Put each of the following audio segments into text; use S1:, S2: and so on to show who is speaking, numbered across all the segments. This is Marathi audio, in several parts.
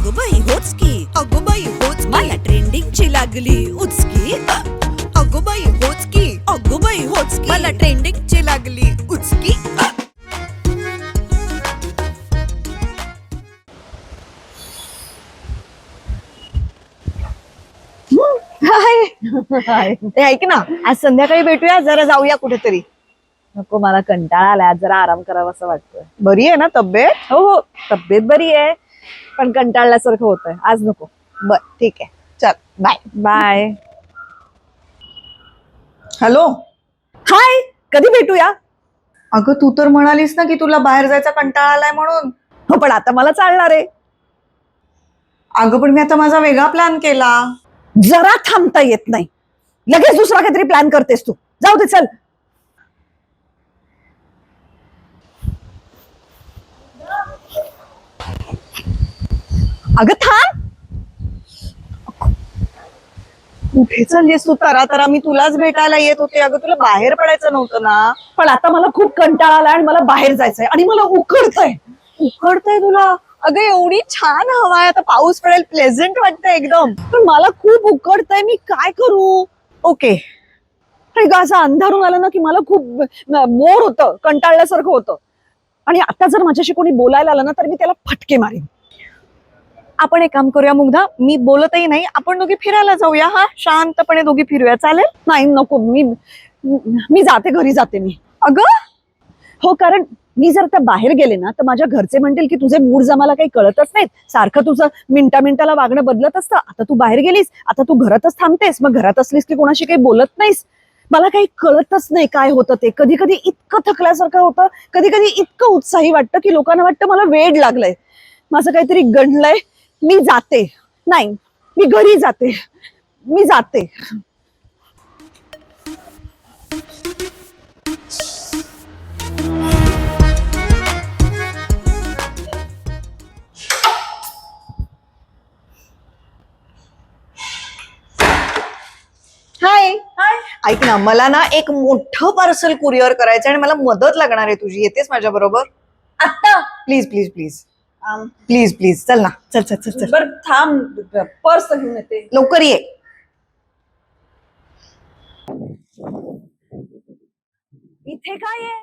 S1: अगं बाई होच की अगं बाई होच मला ट्रेंडिंगची लागली उचकी. अगं बाई होच की अगं बाई होच की मला ट्रेंडिंगची लागली उचकी.
S2: हाय. ते ऐक ना आज संध्याकाळी भेटूया जरा जाऊया कुठेतरी.
S3: नको मला कंटाळा आलाय आज जरा आराम करावा असं वाटतोय.
S2: बरी आहे ना तब्येत?
S3: हो हो. तब्येत बरी आहे. पण कंटाळल्यासारखं होतंय. आज नको.
S2: बर ठीक आहे. चल बाय
S3: बाय
S2: हॅलो
S3: हाय कधी भेटूया?
S2: अगं तू तर म्हणालीस ना की तुला बाहेर जायचा कंटाळा आलाय म्हणून.
S3: हो पण आता मला चालणार आहे.
S2: अगं पण मी आता माझा वेगळा प्लॅन केला.
S3: जरा थांबता येत नाही. लगेच दुसरा काहीतरी प्लॅन करतेस तू. जाऊ दे चल.
S2: अगं थांब. कुठे चाललीस तू? तरा तरा मी तुलाच भेटायला येत होते. अगं तुला बाहेर पडायचं नव्हतं ना.
S3: पण आता मला खूप कंटाळा आलाय आणि मला बाहेर जायचंय आणि मला उकडतंय
S2: उकडतंय तुला? अगं एवढी छान हवा आहे. आता पाऊस पडेल प्लेझंट वाटतंय एकदम.
S3: पण मला खूप उकडतंय मी काय करू?
S2: ओके.
S3: असं अंधारून आलं ना की मला खूप बोर होतं कंटाळल्यासारखं होतं. आणि आता जर माझ्याशी कोणी बोलायला आलं ना तर मी त्याला फटके मारेन.
S2: आपण एक काम करूया मुग्धा मी बोलतही नाही आपण दोघी फिरायला जाऊया हा? शांतपणे दोघी फिरूया चालेल?
S3: नाही नको मी मी जाते घरी जाते मी.
S2: अगं?
S3: हो कारण मी जर त्या बाहेर गेले ना तर माझ्या घरचे म्हणतील की तुझे मूड जमाला काही कळतच नाहीत. सारखं तुझं मिनटा मिनटाला वागणं बदलत असतं. आता तू बाहेर गेलीस आता तू घरातच थांबतेस मग घरात असलीस की कोणाशी काही बोलत नाहीस. मला काही कळतच नाही काय होतं ते. कधी कधी इतकं थकल्यासारखं होतं कधी कधी इतकं उत्साही वाटतं की लोकांना वाटतं मला वेड लागलंय. माझं काहीतरी गणलंय मी जाते. नाही मी घरी जाते. मी जाते.
S2: हाय ऐक ना मला ना एक मोठं पार्सल कुरिअर करायचं आणि मला मदत लागणार आहे तुझी. येतेस माझ्या बरोबर
S3: आता
S2: please please please please please चल ना. चल चल चल चल.
S3: बर थांब पर्स घेऊन येते.
S2: लवकर ये.
S3: इथे काय आहे?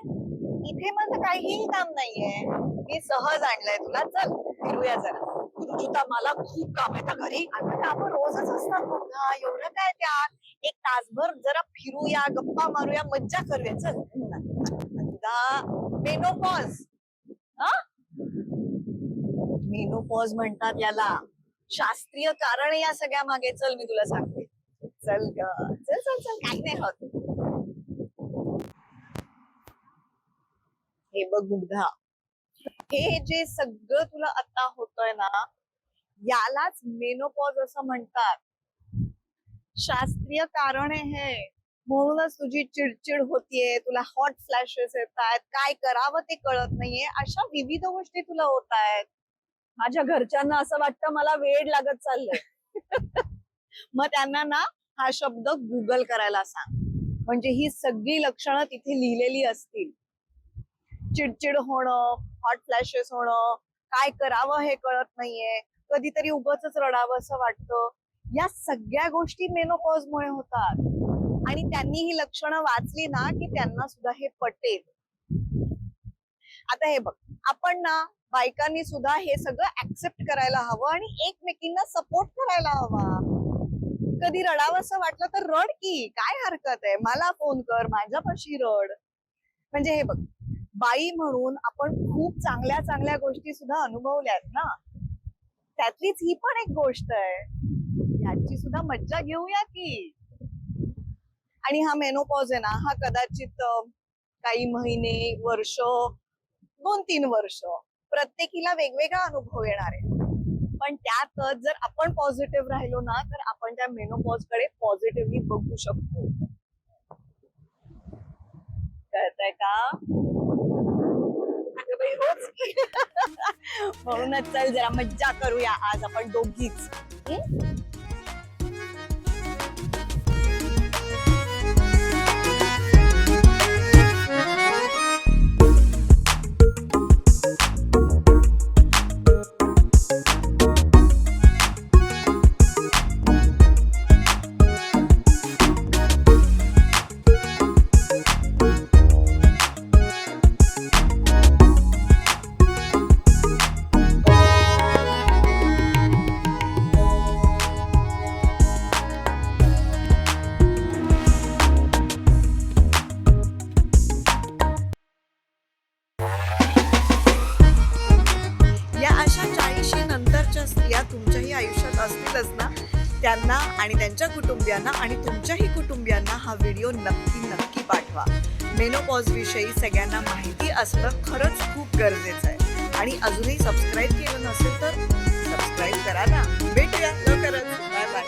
S2: इथे माझं काहीही काम नाहीये. मी सहज आणलंय तुला. चल फिरूया जरा.
S3: रुजुता मला खूप काम आहे. त्या घरी
S2: आता कामं रोजच असतात बघा एवढं काय त्यात? एक तासभर जरा फिरूया गप्पा मारूया मज्जा करूया. चल. मेनोपॉज मेनोपॉज म्हणतात याला. शास्त्रीय कारण या सगळ्या मागे. चल मी तुला सांगते. चल ग. चल चल चल. काही नाही होत. हे बघ मुग्धा. हे जे सगळं तुला आता होतंय ना यालाच मेनोपॉज असं म्हणतात. शास्त्रीय कारण हे. म्हणूनच तुझी चिडचिड होतीये तुला हॉट फ्लॅशेस येत आहेत काय करावं ते कळत नाहीये. अशा विविध गोष्टी तुला होत आहेत
S3: माझ्या घरच्यांना असं वाटतं मला वेड लागत चाललंय.
S2: मग त्यांना ना हा शब्द गुगल करायला सांग. म्हणजे ही सगळी लक्षणं तिथे लिहिलेली असतील. चिडचिड होणं हॉट फ्लॅशेस होणं काय करावं हे कळत नाहीये. कधीतरी उगाच रडावं असं वाटतं. या सगळ्या गोष्टी मेनोपॉज मुळे होतात. आणि त्यांनी ही लक्षणं वाचली ना की त्यांना सुद्धा हे पटेल. आता हे बघ आपण ना बायकांनी सुद्धा हे सगळं ऍक्सेप्ट करायला हवं आणि एकमेकींना सपोर्ट करायला हवा. कधी रडावं असं वाटलं तर रड की काय हरकत आहे? मला फोन कर माझ्यापाशी रड. म्हणजे हे बघ बाई म्हणून आपण खूप चांगल्या चांगल्या गोष्टी सुद्धा अनुभवल्यात ना. त्यातलीच ही पण एक गोष्ट आहे. याची सुद्धा मज्जा घेऊया की. आणि हा मेनोपॉज आहे ना हा कदाचित काही महिने वर्ष दोन तीन वर्ष प्रत्येकीला वेगवेगळा अनुभव येणार आहे. पण त्यातच जर आपण पॉझिटिव्ह राहिलो ना तर आपण त्या मेनोपॉजकडे पॉझिटिव्हली बघू शकतो. कळतंय का? म्हणूनच चल जरा मज्जा करूया आज आपण दोघीच. महत्त्वाच्या असतील या तुमच्याही आयुष्यात असतीलच ना त्यांना आणि त्यांच्या कुटुंबियांना आणि तुमच्याही कुटुंबियांना हा व्हिडिओ नक्की नक्की पाठवा. मेनोपॉजविषयी सगळ्यांना माहिती असणं खरंच खूप गरजेचं आहे. आणि अजूनही सबस्क्राईब केलं नसेल तर सबस्क्राईब करा ना. भेटूया लवकरच. Bye bye